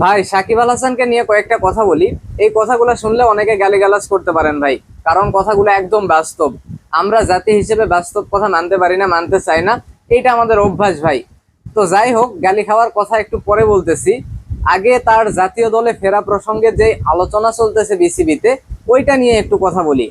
ভাই, সাকিব আল হাসানকে নিয়ে কয়েকটা কথা বলি। এই কথাগুলো শুনলে অনেকে গালিগালাজ করতে পারেন ভাই, কারণ কথাগুলো একদম বাস্তব। আমরা জাতি হিসেবে বাস্তব কথা মানতে পারি না, মানতে চাই না। এইটা আমাদের অভ্যাস ভাই। তো যাই হোক, গালি খাওয়ার কথা একটু পরে বলতেছি। আগে তার জাতীয় দলে ফেরা প্রসঙ্গে যে আলোচনা চলতেছে বিসিবিতে, ওইটা নিয়ে একটু কথা বলি।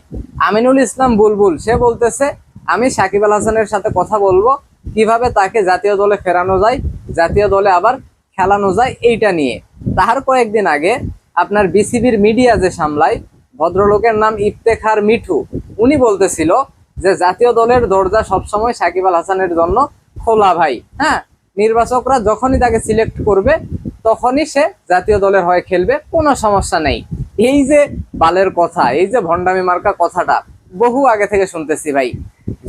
আমিনুল ইসলাম বুলবুল, সে বলতেছে, আমি সাকিব আল হাসানের সাথে কথা বলব, কীভাবে তাকে জাতীয় দলে ফেরানো যায়, জাতীয় দলে আবার খেলানো যায় এইটা নিয়ে। তাহার কয়েকদিন আগে আপনার বিসিবির মিডিয়া যে সামলায়, ভদ্রলোকের নাম ইফতেখার মিঠু, উনি বলতেছিল যে জাতীয় দলের দরজা সবসময় সাকিব আল হাসানের জন্য খোলা ভাই। হ্যাঁ নির্বাচকরা যখনই তাকে সিলেক্ট করবে, তখনই সে জাতীয় দলের হয়ে খেলবে, কোনো সমস্যা নেই। এই যে বালের কথা, এই যে ভণ্ডামি মার্কা কথাটা, বহু আগে থেকে শুনতেছি ভাই।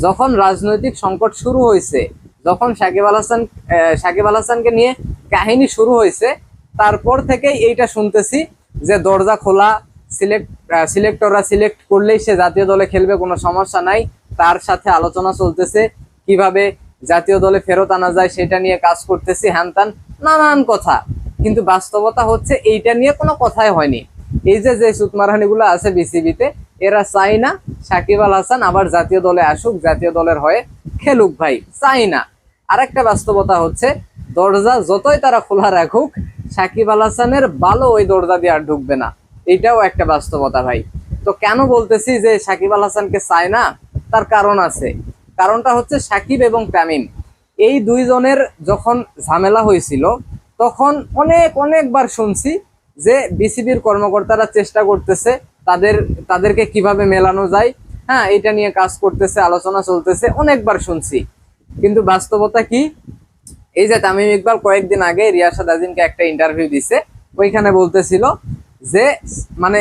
যখন রাজনৈতিক সংকট শুরু হয়েছে যখন সাকিব আল হাসান সাকিব আল হাসানকে নিয়ে কাহিনী শুরু হয়েছে, তারপর থেকেই এইটা শুনতেছি যে দরজা খোলা, সিলেক্ট সিলেক্টররা সিলেক্ট করলেই সে জাতীয় দলে খেলবে, কোনো সমস্যা নাই। তার সাথে আলোচনা চলতেছে, কীভাবে জাতীয় দলে ফেরত আনা যায় সেটা নিয়ে কাজ করতেছি, হ্যান ত্যান, নানান কথা। কিন্তু বাস্তবতা হচ্ছে এইটা নিয়ে কোনো কথাই হয়নি। এই যে যে সুতমারানিগুলো আছে বিসিবিতে, এরা চাই না সাকিব আল হাসান আবার জাতীয় দলে আসুক, জাতীয় দলের হয়ে খেলুক ভাই চাই না। আরেকটা বাস্তবতা হচ্ছে, দরজা যতই তারা খোলা রাখুক, সাকিব আল হাসানের ভালো ওই দরজা দিয়ে আর ঢুকবে না। এটাও একটা বাস্তবতা ভাই। তো কেন বলতেছি যে সাকিব আল হাসানকে চায় না? তার কারণ আছে। কারণটা হচ্ছে সাকিব এবং তামিম। এই দুইজনের যখন ঝামেলা হয়েছিল, তখন অনেক, অনেকবার শুনছি যে বিসিবির কর্মকর্তারা চেষ্টা করতেছে তাদের, তাদেরকে কীভাবে মেলানো যায়। হ্যাঁ এটা নিয়ে কাজ করতেছে, আলোচনা চলতেছে, অনেকবার শুনছি। কিন্তু বাস্তবতা কি? এই যে তামিম ইকবাল কয়েকদিন আগে রিয়াসাদ আজিমকে একটা ইন্টারভিউ দিছে। ওইখানে বলতেছিল যে মানে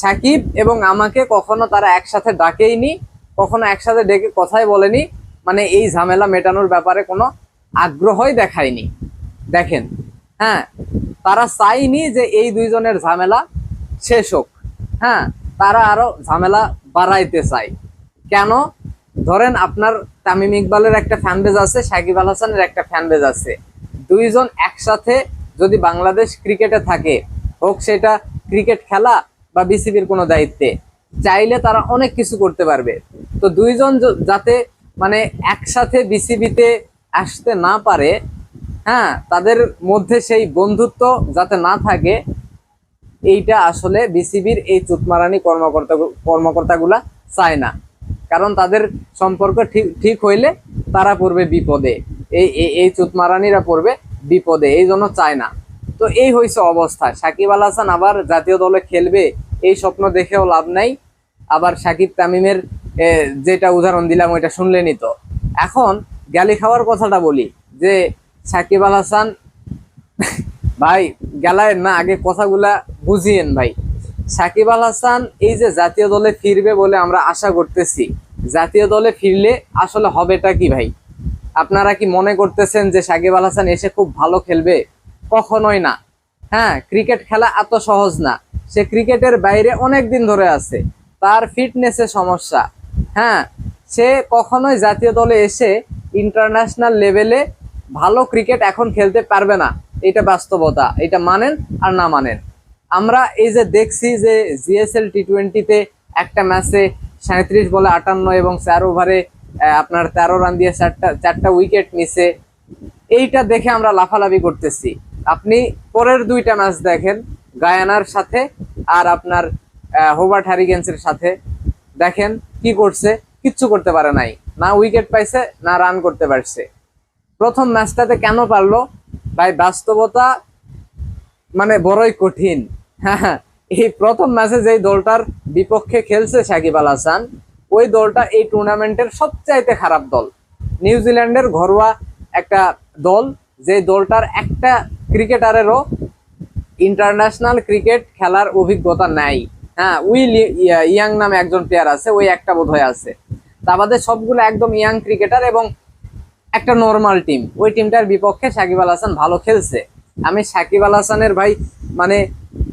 সাকিব এবং আমাকে কখনো তারা একসাথে ডাকেইনি, কখনো একসাথে ডেকে কথাই বলেনি মানে এই ঝামেলা মেটানোর ব্যাপারে কোনো আগ্রহই দেখায়নি। দেখেন হ্যাঁ তারা চাইনি যে এই দুইজনের ঝামেলা শেষ হোক। হ্যাঁ তারা আরও ঝামেলা বাড়াইতে চায়। কেন? ধরেন আপনার তামিম ইকবালের একটা ফ্যান বেজ আছে, সাকিব আল হাসানের একটা ফ্যান বেজ আছে। দুইজন একসাথে যদি বাংলাদেশ ক্রিকেটে থাকে, হোক সেটা ক্রিকেট খেলা বা বিসিবির কোনো দায়িত্বে, চাইলে তারা অনেক কিছু করতে পারবে। তো দুইজন যাতে মানে একসাথে বিসিবিতে আসতে না পারে হ্যাঁ তাদের মধ্যে সেই বন্ধুত্ব যাতে না থাকে, এইটা আসলে বিসিবির এই চুতমারানি কর্মকর্তা কর্মকর্তাগুলা চায় না। কারণ তাদের সম্পর্ক ঠিক ঠিক হইলে তারা পড়বে বিপদে। এই, এই- চুতমারানিরা পড়বে বিপদে, এই জন্য চায় না। তো এই হয়েছে অবস্থা। সাকিব আল হাসান আবার জাতীয় দলে খেলবে, এই স্বপ্ন দেখেও লাভ নাই। আবার সাকিব তামিমের যেটা উদাহরণ দিলাম, ওইটা শুনলেনি তো। এখন গালি খাওয়ার কথাটা বলি, যে সাকিব আল হাসান, ভাই গেলায় না, আগে কথাগুলা বুঝিয়েন ভাই। সাকিব আল হাসান এই যে জাতীয় দলে ফিরবে বলে আমরা আশা করতেছি, জাতীয় দলে ফিরলে আসলে হবেটা কি ভাই? আপনারা কি মনে করতেছেন যে সাকিব আল হাসান এসে খুব ভালো খেলবে? কখনোই না। হ্যাঁ ক্রিকেট খেলা এত সহজ না। সে ক্রিকেটের বাইরে অনেক দিন ধরে আছে। তার ফিটনেসের সমস্যা। হ্যাঁ সে কখনোই জাতীয় দলে এসে ইন্টারন্যাশনাল লেভেলে ভালো ক্রিকেট এখন খেলতে পারবে না। এটা বাস্তবতা। এটা মানেন আর না মানেন। আমরা এই যে দেখছি যে জিএসএল টি টোয়েন্টিতে একটা ম্যাচে সাঁত্রিশ বলে আটান্ন এবং চার ওভারে আপনার তেরো রান দিয়ে চারটা চারটা উইকেট নিছে। এইটা দেখে আমরা লাফালাফি করতেছি। আপনি পরের দুইটা ম্যাচ দেখেন, গায়ানার সাথে আর আপনার হোবার্ট হ্যারিগেন্সের সাথে। দেখেন কি করছে, কিচ্ছু করতে পারে নাই। না উইকেট পাইছে, না রান করতে পারছে। প্রথম ম্যাচটাতে কেন পারল? ভাই, বাস্তবতা মানে বড়ই কঠিন। হ্যাঁ এই প্রথম ম্যাচে যেই দলটার বিপক্ষে খেলছে সাকিব আল হাসান, ওই দলটা এই টুর্নামেন্টের সবচাইতে খারাপ দল। নিউজিল্যান্ডের ঘরোয়া একটা দল যে দলটার একটা ক্রিকেটারেরও ইন্টারন্যাশনাল ক্রিকেট খেলার অভিজ্ঞতা নাই। হ্যাঁ উইল ইয়া- নামে একজন প্লেয়ার আছে, ওই একটা বোধহয় আছে। তা বাদে সবগুলো একদম ইয়াং ক্রিকেটার এবং একটা নর্মাল টিম ওই টিমটার বিপক্ষে সাকিব আল হাসান ভালো খেলছে। আমি সাকিব আল হাসানের ভাই মানে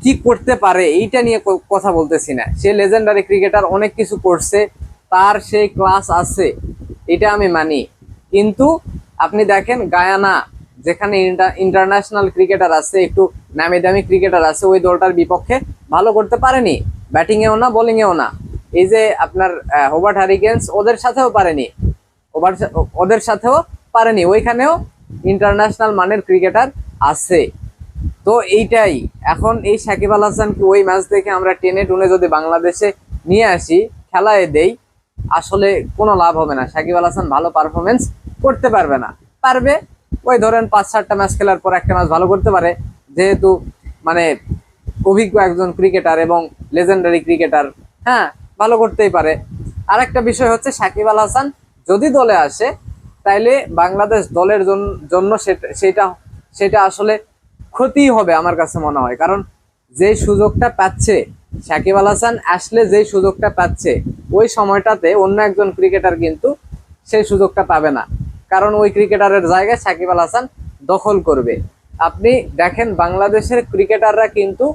কি করতে পারে এইটা নিয়ে কথা বলতেছি না। সে লেজেন্ডারি ক্রিকেটার অনেক কিছু করছে, তার সেই ক্লাস আছে, এটা আমি মানি। কিন্তু আপনি দেখেন গায়ানা, যেখানে ইন্টারন্যাশনাল ক্রিকেটার আছে, একটু নামি দামি ক্রিকেটার আছে, ওই দলটার বিপক্ষে ভালো করতে পারেনি। ব্যাটিংয়েও না, বোলিংয়েও না। এই যে আপনার হোবার্ট হারিকেন্স ওদের সাথেও পারেনি। ওভার ওদের সাথেও পারেনি। ওইখানেও ইন্টারন্যাশনাল মানের ক্রিকেটার আছে। তো এইটাই। এখন এই সাকিব আল হাসানকে ওই ম্যাচ দেখে আমরা টেনে টুনে যদি বাংলাদেশে নিয়ে আসি, খেলায় দেই, আসলে কোনো লাভ হবে না। সাকিব আল হাসান ভালো পারফরমেন্স করতে পারবে না। পারবে, ওই ধরেন পাঁচ, সাতটা ম্যাচ খেলার পর একটা ম্যাচ ভালো করতে পারে। যেহেতু মানে অভিজ্ঞ একজন ক্রিকেটার এবং লেজেন্ডারি ক্রিকেটার হ্যাঁ ভালো করতেই পারে। আর একটা বিষয় হচ্ছে, সাকিব আল হাসান যদি দলে আসে, তাইলে বাংলাদেশ দলের জন- জন্য সেটা সেটা আসলে ক্ষতি হবে আমার কাছে মনে হয়। কারণ যে সুযোগটা পাচ্ছে, সাকিব আল হাসান আসলে যে সুযোগটা পাচ্ছে, ওই সময়টাতে অন্য একজন ক্রিকেটার কিন্তু সেই সুযোগটা পাবে না। কারণ ওই ক্রিকেটারের জায়গায় সাকিব আল হাসান দখল করবে। আপনি দেখেন বাংলাদেশের ক্রিকেটাররা কিন্তু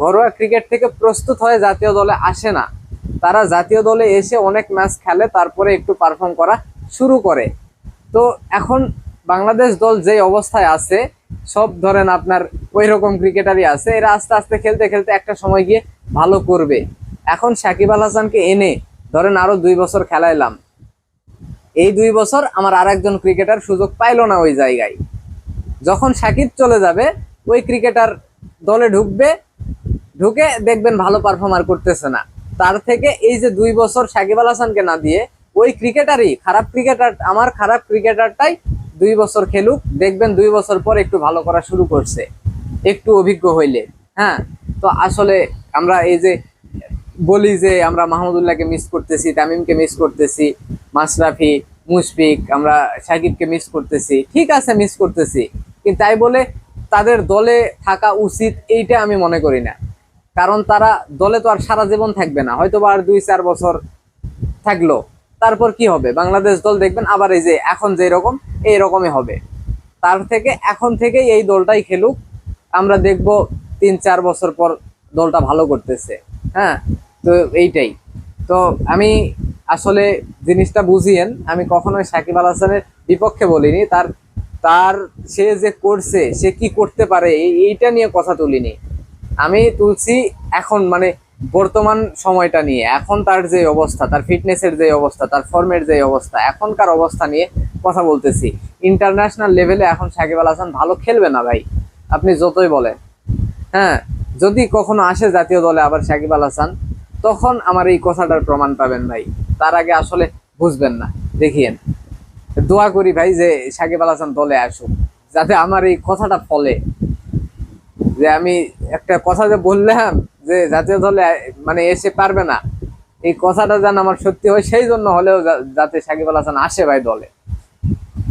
ঘরোয়া ক্রিকেট থেকে প্রস্তুত হয়ে জাতীয় দলে আসে না। তারা জাতীয় দলে এসে অনেক ম্যাচ খেলে, তারপরে একটু পারফর্ম করা শুরু করে। তো এখন বাংলাদেশ দল যে অবস্থায় আছে, সব ধরেন আপনার ওই রকম ক্রিকেটারই আছে, এরা আস্তে আস্তে খেলতে খেলতে একটা সময় গিয়ে ভালো করবে। এখন সাকিব আল হাসানকে এনে ধরেন আরও দুই বছর খেলাইলাম। এই দুই বছর আমার আর একজন ক্রিকেটার সুযোগ পাইলো না ওই জায়গায়। যখন সাকিব চলে যাবে, ওই ক্রিকেটার দলে ঢুকবে, ঢুকে দেখবেন ভালো পারফর্মার করতেছে না। তার থেকে এই যে দুই বছর সাকিব আল হাসানকে না দিয়ে, ওই ক্রিকেটারই খারাপ ক্রিকেটার, আমার খারাপ ক্রিকেটারটাই দুই বছর খেলুক, দেখবেন দুই বছর পর একটু ভালো করা শুরু করছে। একটু অভিজ্ঞ হইলে হ্যাঁ? তো আসলে আমরা এই যে বলি যে আমরা মাহমুদুল্লাহকে মিস করতেছি, তামিমকে মিস করতেছি, মাশরাফি, মুশফিক, আমরা সাকিবকে মিস করতেছি, ঠিক আছে মিস করতেছি। কিন্তু তাই বলে তাদের দলে থাকা উচিত এইটা আমি মনে করি না। কারণ তারা দলে তো আর সারা জীবন থাকবে না হয়তো বা আর দুই চার বছর থাকল। তারপর কি হবে? বাংলাদেশ দল দেখবেন আবার এই যে এখন যে রকম এই রকমই হবে। তার থেকে, এখন থেকেই এই দলটাই খেলুক। আমরা দেখব তিন, চার বছর পর দলটা ভালো করতেছে। হ্যাঁ? তো এইটাই। তো আমি আসলে জিনিসটা বুঝিয়েন, আমি কখনোই সাকিব আল হাসানের বিপক্ষে বলিনি। তার তার, সে যে করছে, সে কি করতে পারে, এই- এইটা নিয়ে কথা তুলিনি। আমি তুলছি এখন মানে বর্তমান সময়টা নিয়ে, এখন তার যে অবস্থা, তার ফিটনেসের যে অবস্থা, তার ফর্মের যে অবস্থা, এখনকার অবস্থা নিয়ে কথা বলতেছি। ইন্টারন্যাশনাল লেভেলে এখন সাকিব আল হাসান ভালো খেলবে না ভাই? আপনি যতই বলেন। হ্যাঁ যদি কখনো আসে জাতীয় দলে আবার সাকিব আল হাসান, তখন আমার এই কথাটার প্রমাণ পাবেন ভাই। তার আগে আসলে বুঝবেন না। দেখিয়েন। দোয়া করি ভাই যে সাকিব আল হাসান দলে আসুক, যাতে আমার এই কথাটা ফলে। যে আমি একটা কথা যে বললাম যে জাতীয় দলে মানে এসে পারবে না। এই কথাটা যেন আমার সত্যি হয়, সেই জন্য হলেও যাতে সাকিব আল হাসান আসে ভাই দলে।